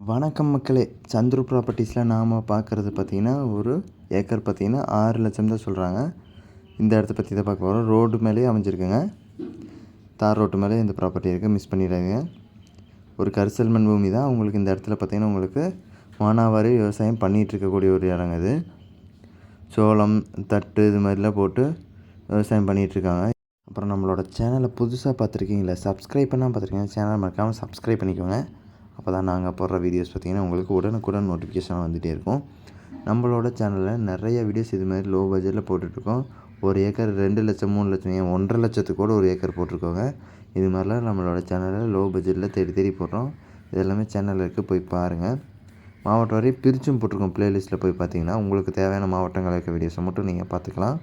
வணக்கம் மக்களே. சந்துரு ப்ராப்பர்ட்டிஸில் நாம் பார்க்குறது பார்த்திங்கன்னா ஒரு ஏக்கர் பார்த்திங்கன்னா ஆறு லட்சம் தான் சொல்கிறாங்க இந்த இடத்த பற்றி தான் பார்க்க போகிறோம் ரோடு மேலேயே அமைஞ்சிருக்குங்க. தார் ரோட்டு மேலே இந்த ப்ராப்பர்ட்டி இருக்குது மிஸ் பண்ணிடாதீங்க. ஒரு கரிசல் மண் பூமி தான். உங்களுக்கு இந்த இடத்துல பார்த்திங்கன்னா உங்களுக்கு மானாவாரி விவசாயம் பண்ணிகிட்டு இருக்கக்கூடிய ஒரு இடங்க இது. சோளம் தட்டு இது மாதிரிலாம் போட்டு விவசாயம் பண்ணிகிட்ருக்காங்க அப்புறம் நம்மளோட சேனலை புதுசாக பார்த்துருக்கீங்களா? சப்ஸ்கிரைப் பண்ணால் பார்த்துருக்கீங்க சேனலை மறக்காமல் சப்ஸ்கிரைப் பண்ணிக்கோங்க. அப்போ தான் நாங்கள் போடுற வீடியோஸ் பார்த்திங்கன்னா உங்களுக்கு உடனுக்குடன் நோட்டிஃபிகேஷன் வந்துகிட்டே இருக்கும். நம்மளோட சேனலில் நிறைய வீடியோஸ் இது மாதிரி லோ பட்ஜெட்டில் போட்டுட்ருக்கோம். ஒரு ஏக்கர் ரெண்டு லட்சம் மூணு லட்சம் ஏன் ஒன்றரை லட்சத்துக்கு கூட ஒரு ஏக்கர் போட்டிருக்கோங்க. இது மாதிரிலாம் நம்மளோட சேனலில் லோ பட்ஜெட்டில் தேடி தேடி போடுறோம். இது எல்லாமே சேனலில் இருக்குது போய் பாருங்கள் மாவட்டம் வரையும் பிரிச்சும் போட்டிருக்கோம் ப்ளேலிஸ்ட்டில் போய் பார்த்தீங்கன்னா உங்களுக்கு தேவையான மாவட்டங்கள் இருக்க வீடியோஸை மட்டும் நீங்கள் பார்த்துக்கலாம்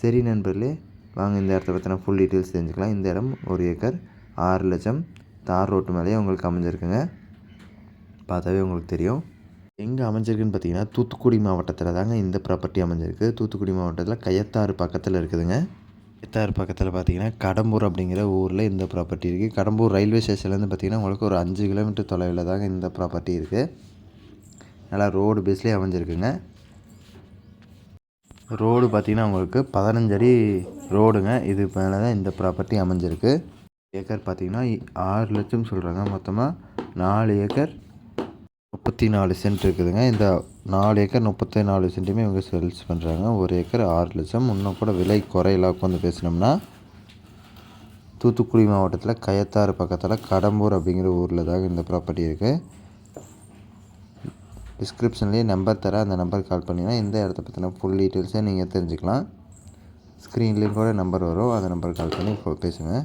சரி நண்பர்களே வாங்க இந்த இடத்த பற்றின ஃபுல் டீட்டெயில்ஸ் தெரிஞ்சுக்கலாம். இந்த இடம் ஒரு ஏக்கர் ஆறு லட்சம். தார் ரோட்டு மேலேயே உங்களுக்கு அமைஞ்சிருக்குங்க. பார்த்தாவே உங்களுக்கு தெரியும். எங்கே அமைஞ்சிருக்குன்னு பார்த்தீங்கன்னா தூத்துக்குடி மாவட்டத்தில் தாங்க இந்த ப்ராப்பர்ட்டி அமைஞ்சிருக்கு. தூத்துக்குடி மாவட்டத்தில் கையத்தாறு பக்கத்தில் இருக்குதுங்க. கையத்தாறு பக்கத்தில் பார்த்தீங்கன்னா கடம்பூர் அப்படிங்கிற ஊரில் இந்த ப்ராப்பர்ட்டி இருக்குது கடம்பூர் ரயில்வே ஸ்டேஷன்லேருந்து பார்த்தீங்கன்னா உங்களுக்கு ஒரு அஞ்சு கிலோமீட்டர் தொலைவில் தாங்க இந்த ப்ராப்பர்ட்டி இருக்குது நல்லா ரோடு பேஸ்லேயே அமைஞ்சிருக்குங்க. ரோடு பார்த்திங்கன்னா உங்களுக்கு பதினஞ்சடி ரோடுங்க இது மேலே தான் இந்த ப்ராப்பர்ட்டி அமைஞ்சிருக்கு. ஏக்கர் பார்த்திங்கன்னா ஆறு லட்சம் சொல்கிறாங்க மொத்தமாக நாலு ஏக்கர் முப்பத்தி நாலு சென்ட் இருக்குதுங்க. இந்த நாலு ஏக்கர் முப்பத்தி நாலு சென்ட்டுமே இவங்க சேல்ஸ் பண்ணுறாங்க ஒரு ஏக்கர் ஆறு லட்சம். இன்னும் கூட விலை குறையலாக உட்காந்து பேசினோம்னா தூத்துக்குடி மாவட்டத்தில் கயத்தாறு பக்கத்தில் கடம்பூர் அப்படிங்கிற ஊரில் தாங்க இந்த ப்ராப்பர்ட்டி இருக்குது டிஸ்கிரிப்ஷன்லேயே நம்பர் தரேன். அந்த நம்பருக்கு கால் பண்ணிங்கன்னா இந்த இடத்த பற்றின ஃபுல் டீட்டெயில்ஸை நீங்கள் தெரிஞ்சுக்கலாம். ஸ்க்ரீன்லேயும் கூட நம்பர் வரும். அந்த நம்பருக்கு கால் பண்ணி பேசுங்கள்